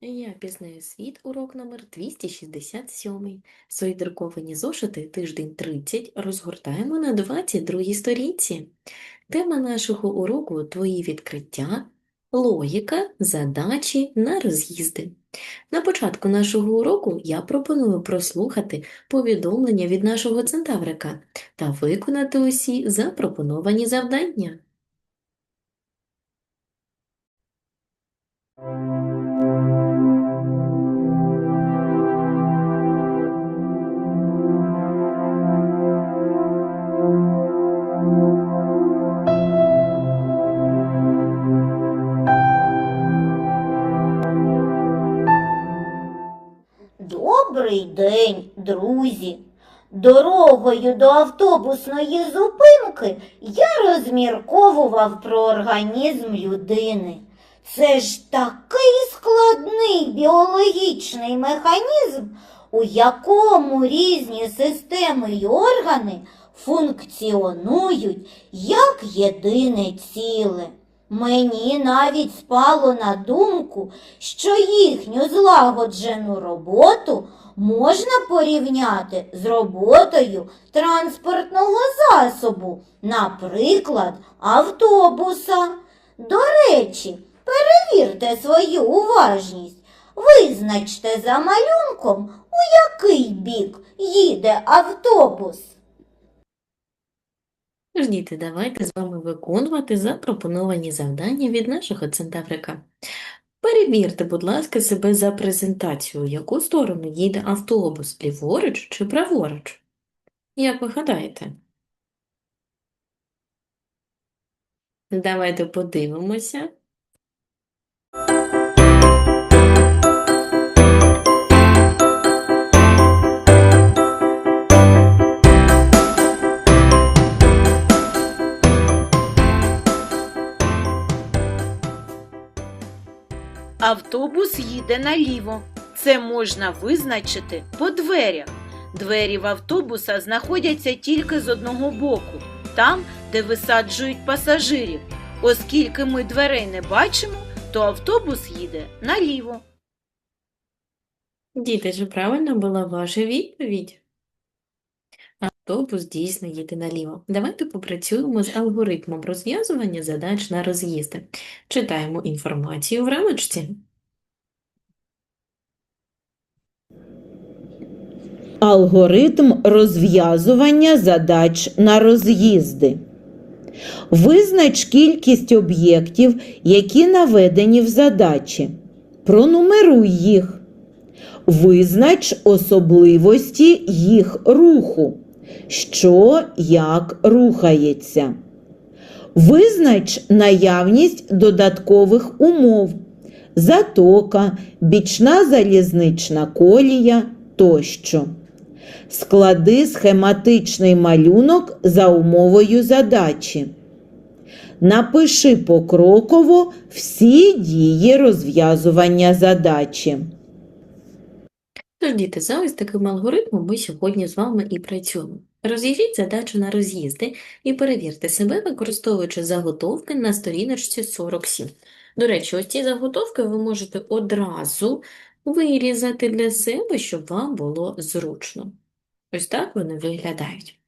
Я пізнаю світ, урок номер 267. Свої друковані зошити тиждень 30 розгортаємо на 22 сторінці. Тема нашого уроку – твої відкриття, логіка, задачі на роз'їзди. На початку нашого уроку я пропоную прослухати повідомлення від нашого центаврика та виконати усі запропоновані завдання. Друзі. Дорогою до автобусної зупинки я розмірковував про організм людини. Це ж такий складний біологічний механізм, у якому різні системи й органи функціонують як єдине ціле. Мені навіть спало на думку, що їхню злагоджену роботу можна порівняти з роботою транспортного засобу, наприклад, автобуса. До речі, перевірте свою уважність. Визначте за малюнком, у який бік їде автобус. Діти, давайте з вами виконувати запропоновані завдання від нашого центаврика. Перевірте, будь ласка, себе за презентацію, в яку сторону їде автобус, ліворуч чи праворуч? Як ви гадаєте? Давайте подивимося. Автобус їде наліво. Це можна визначити по дверях. Двері в автобуса знаходяться тільки з одного боку, там, де висаджують пасажирів. Оскільки ми дверей не бачимо, то автобус їде наліво. Діти, чи правильна була ваша відповідь? Автобус дійсно їде наліво. Давайте попрацюємо з алгоритмом розв'язування задач на роз'їзди. Читаємо інформацію в рамочці. Алгоритм розв'язування задач на роз'їзди. Визнач кількість об'єктів, які наведені в задачі. Пронумеруй їх. Визнач особливості їх руху. Що як рухається. Визнач наявність додаткових умов. Затока, бічна залізнична колія тощо. Склади схематичний малюнок за умовою задачі. Напиши покроково всі дії розв'язування задачі. Тож, діти, за ось таким алгоритмом ми сьогодні з вами і працюємо. Роз'їжджіть задачу на роз'їзди і перевірте себе, використовуючи заготовки на сторіночці 47. До речі, ось ці заготовки ви можете одразу вирізати для себе, щоб вам було зручно. Ось так вони виглядають.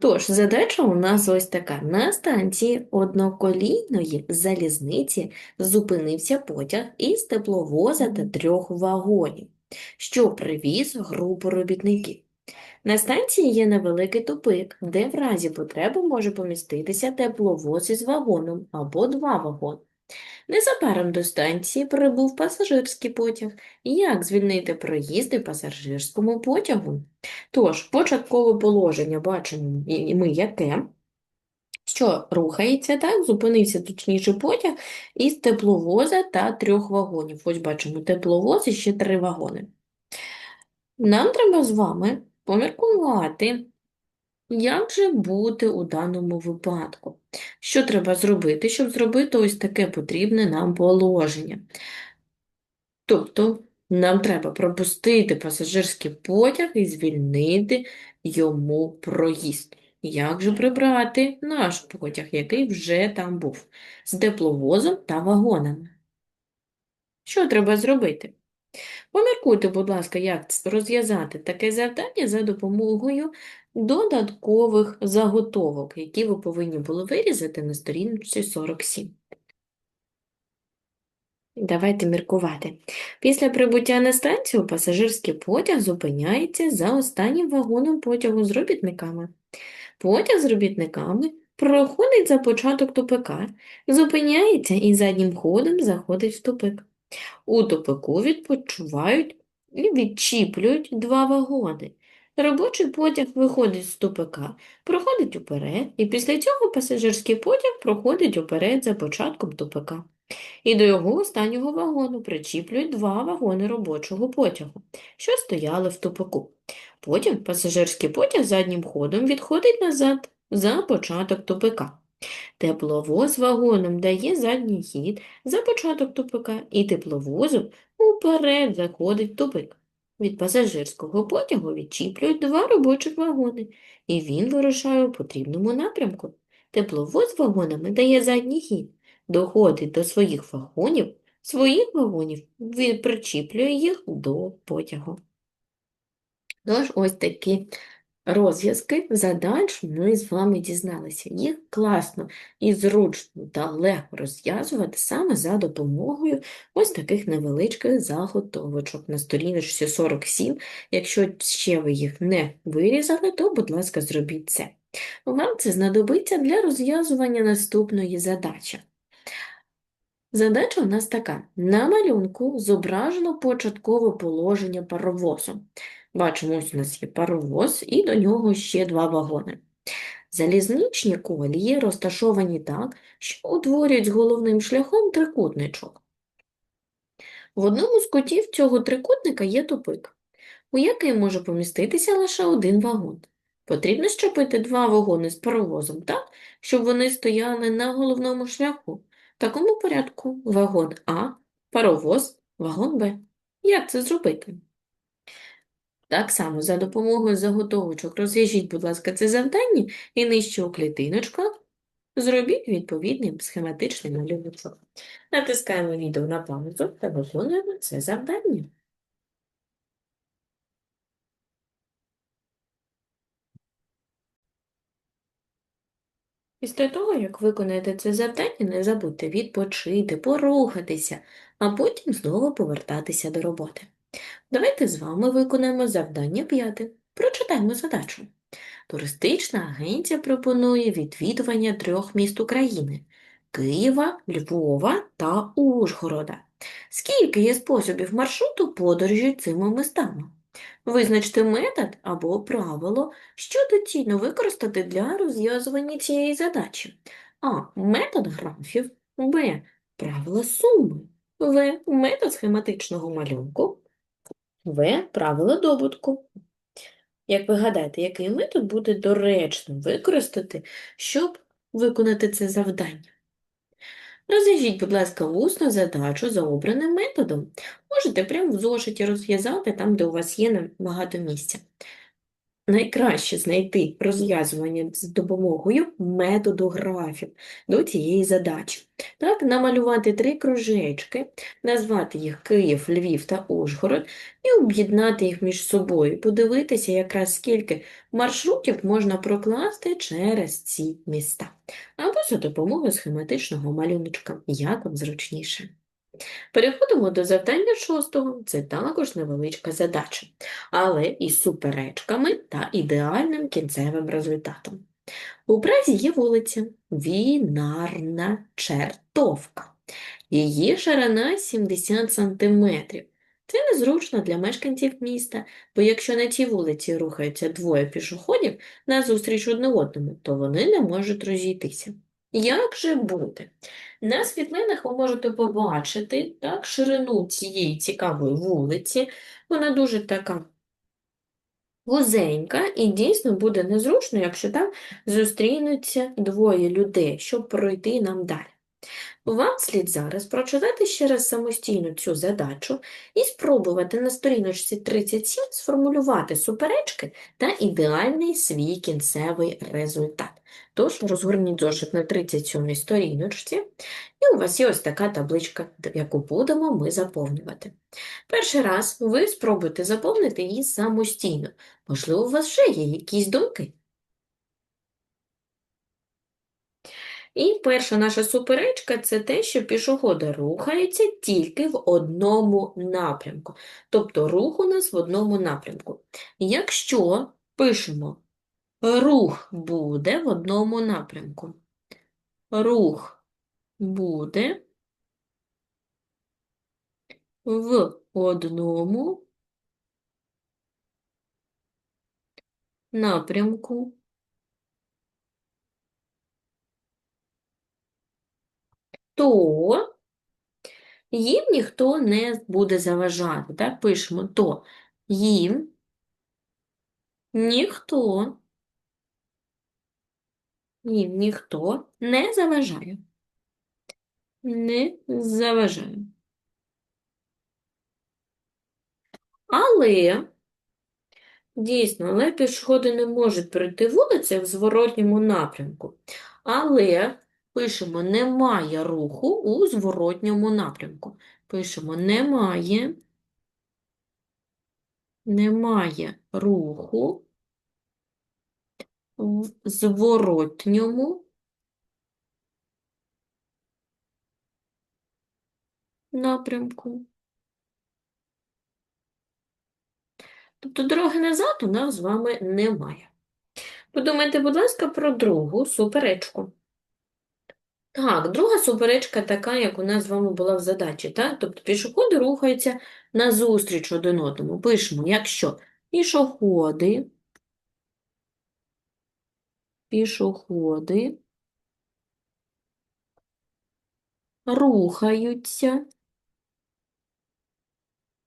Тож, задача у нас ось така. На станції одноколійної залізниці зупинився потяг із тепловоза та трьох вагонів, що привіз групу робітників. На станції є невеликий тупик, де в разі потреби може поміститися тепловоз із вагоном або два вагони. Незабаром до станції прибув пасажирський потяг. Як звільнити проїзди пасажирському потягу? Тож, початкове положення бачимо ми яке? Що рухається, так? Зупинився точніше потяг із тепловоза та трьох вагонів. Ось бачимо тепловоз і ще три вагони. Нам треба з вами поміркувати, як же бути у даному випадку. Що треба зробити, щоб зробити ось таке потрібне нам положення? Тобто, нам треба пропустити пасажирський потяг і звільнити йому проїзд. Як же прибрати наш потяг, який вже там був, з тепловозом та вагонами? Що треба зробити? Поміркуйте, будь ласка, як розв'язати таке завдання за допомогою додаткових заготовок, які ви повинні були вирізати на сторінці 47. Давайте міркувати. Після прибуття на станцію пасажирський потяг зупиняється за останнім вагоном потягу з робітниками. Потяг з робітниками проходить за початок тупика, зупиняється і заднім ходом заходить в тупик. У тупику відпочивають і відчіплюють два вагони. Робочий потяг виходить з тупика, проходить уперед, і після цього пасажирський потяг проходить уперед за початком тупика. І до його останнього вагону причіплюють два вагони робочого потягу, що стояли в тупику. Потім пасажирський потяг заднім ходом відходить назад за початок тупика. Тепловоз вагоном дає задній хід за початок тупика, і тепловозом уперед заходить тупик. Від пасажирського потягу відчіплюють два робочих вагони, і він вирушає у потрібному напрямку. Тепловоз вагонами дає задній хід, доходить до своїх вагонів, своїх вагонів він причіплює їх до потягу. Тож, ось такі розв'язки задач ми з вами дізналися. Їх класно і зручно та легко розв'язувати саме за допомогою ось таких невеличких заготовочок на сторіночці 47. Якщо ще ви їх не вирізали, то, будь ласка, зробіть це. Вам це знадобиться для розв'язування наступної задачі. Задача у нас така. На малюнку зображено початкове положення паровозу. Бачимо, ось у нас є паровоз, і до нього ще два вагони. Залізничні колії розташовані так, що утворюють з головним шляхом трикутничок. В одному з кутів цього трикутника є тупик, у який може поміститися лише один вагон. Потрібно щепити два вагони з паровозом так, щоб вони стояли на головному шляху. В такому порядку вагон А, паровоз, вагон Б. Як це зробити? Так само за допомогою заготовочок розв'яжіть, будь ласка, це завдання і нижче у клітиночках зробіть відповідний схематичний малюнок. Натискаємо відео на паузу та виконуємо це завдання. Після того, як виконаєте це завдання, не забудьте відпочити, порухатися, а потім знову повертатися до роботи. Давайте з вами виконаємо завдання п'яте. Прочитаємо задачу. Туристична агенція пропонує відвідування трьох міст України – Києва, Львова та Ужгорода. Скільки є способів маршруту подорожі цими містами? Визначте метод або правило, що доцільно використати для розв'язування цієї задачі. А. Метод графів, Б. Правила суми, В. Метод схематичного малюнку, В. Правила добутку. Як ви гадаєте, який метод буде доречно використати, щоб виконати це завдання? Розв'яжіть, будь ласка, усну задачу за обраним методом. Можете прямо в зошиті розв'язати там, де у вас є багато місця. Найкраще знайти розв'язування з допомогою методу графів до цієї задачі. Так, намалювати три кружечки, назвати їх Київ, Львів та Ужгород і об'єднати їх між собою, подивитися якраз скільки маршрутів можна прокласти через ці міста. Або за допомогою схематичного малюночка, як вам зручніше. Переходимо до завдання шостого. Це також невеличка задача, але із суперечками та ідеальним кінцевим результатом. У Празі є вулиця Вінарна Чертовка. Її ширина 70 сантиметрів. Це незручно для мешканців міста, бо якщо на цій вулиці рухаються двоє пішоходів назустріч одне одному, то вони не можуть розійтися. Як же бути? На світлинах ви можете побачити так, ширину цієї цікавої вулиці. Вона дуже така вузенька і дійсно буде незручно, якщо там зустрінуться двоє людей, щоб пройти нам далі. Вам слід зараз прочитати ще раз самостійно цю задачу і спробувати на сторіночці 37 сформулювати суперечки та ідеальний свій кінцевий результат. Тож розгорніть зошит на 37 сторіночці, і у вас є ось така табличка, яку будемо ми заповнювати. Перший раз ви спробуйте заповнити її самостійно. Можливо, у вас вже є якісь думки. І перша наша суперечка – це те, що пішоходи рухаються тільки в одному напрямку. Тобто рух у нас в одному напрямку. Якщо пишемо рух буде в одному напрямку. Рух буде в одному напрямку. То їм ніхто не буде заважати. Так, пишемо то їм ніхто, їм ніхто не заважає. Не заважає. Але, дійсно, але пішоходи не можуть перейти вулицю в зворотньому напрямку. Але пишемо немає руху у зворотньому напрямку. Пишемо немає, немає руху в зворотньому напрямку. Тобто дороги назад у нас з вами немає. Подумайте, будь ласка, про другу суперечку. Так, друга суперечка така, як у нас з вами була в задачі, так? Тобто пішоходи рухаються назустріч один одному. Пишемо, якщо пішоходи, пішоходи рухаються,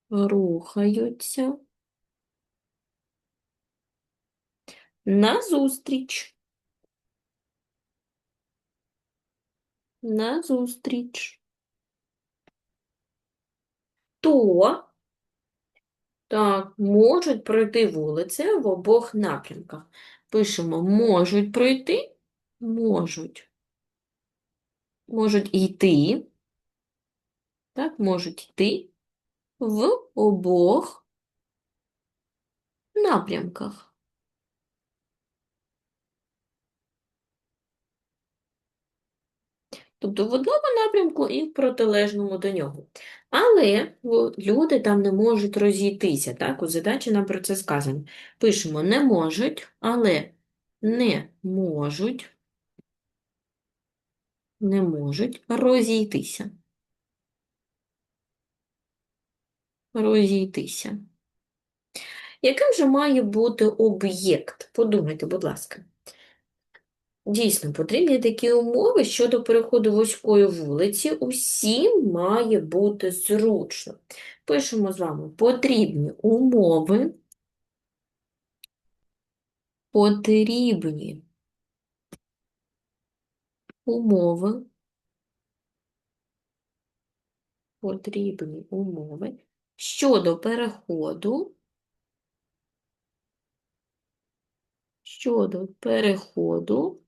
рухаються назустріч. Назустріч. То, так, можуть пройти вулицею в обох напрямках. Пишемо можуть пройти, можуть. Можуть йти, так, можуть йти в обох напрямках. Тобто в одному напрямку і в протилежному до нього. Але люди там не можуть розійтися, так? У задачі нам про це сказано. Пишемо не можуть, але не можуть, не можуть розійтися. Розійтися. Яким же має бути об'єкт? Подумайте, будь ласка. Дійсно, потрібні такі умови щодо переходу вузької вулиці. Усім має бути зручно. Пишемо з вами потрібні умови. Потрібні умови. Потрібні умови щодо переходу. Щодо переходу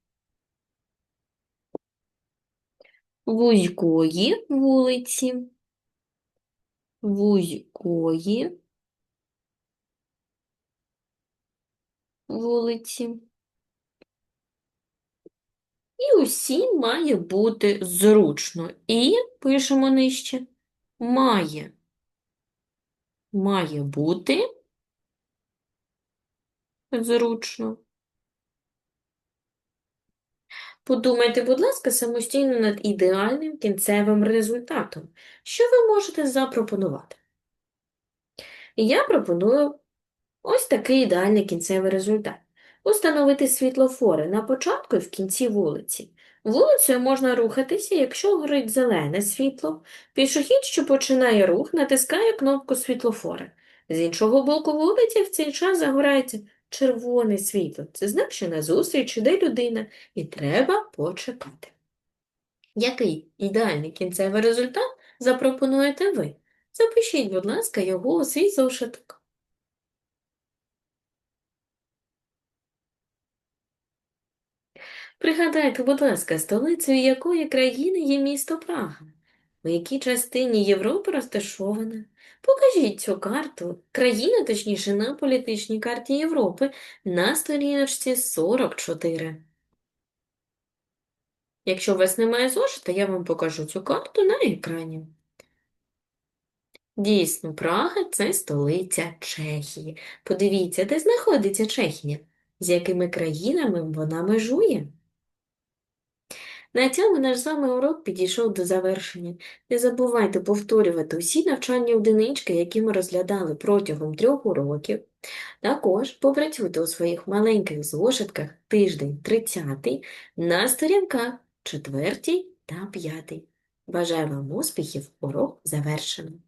вузької вулиці, вузької вулиці. І усім має бути зручно. І пишемо нижче. Має. Має бути зручно. Подумайте, будь ласка, самостійно над ідеальним кінцевим результатом. Що ви можете запропонувати? Я пропоную ось такий ідеальний кінцевий результат. Установити світлофори на початку і в кінці вулиці. Вулицею можна рухатися, якщо горить зелене світло. Пішохід, що починає рух, натискає кнопку світлофора. З іншого боку вулиці в цей час загорається червоне світло. Це знак, що назустріч іде людина, і треба почекати. Який ідеальний кінцевий результат запропонуєте ви? Запишіть, будь ласка, його у свій зошиток. Пригадайте, будь ласка, столицею якої країни є місто Прага? У якій частині Європи розташована? Покажіть цю карту, країну, точніше, на політичній карті Європи на сторіночці 44. Якщо у вас немає зошита, я вам покажу цю карту на екрані. Дійсно, Прага – це столиця Чехії. Подивіться, де знаходиться Чехія, з якими країнами вона межує. На цьому наш з вами урок підійшов до завершення. Не забувайте повторювати усі навчальні одинички, які ми розглядали протягом трьох уроків. Також попрацюйте у своїх маленьких зошитках тиждень 30 на сторінках 4 та 5. Бажаю вам успіхів, урок завершено.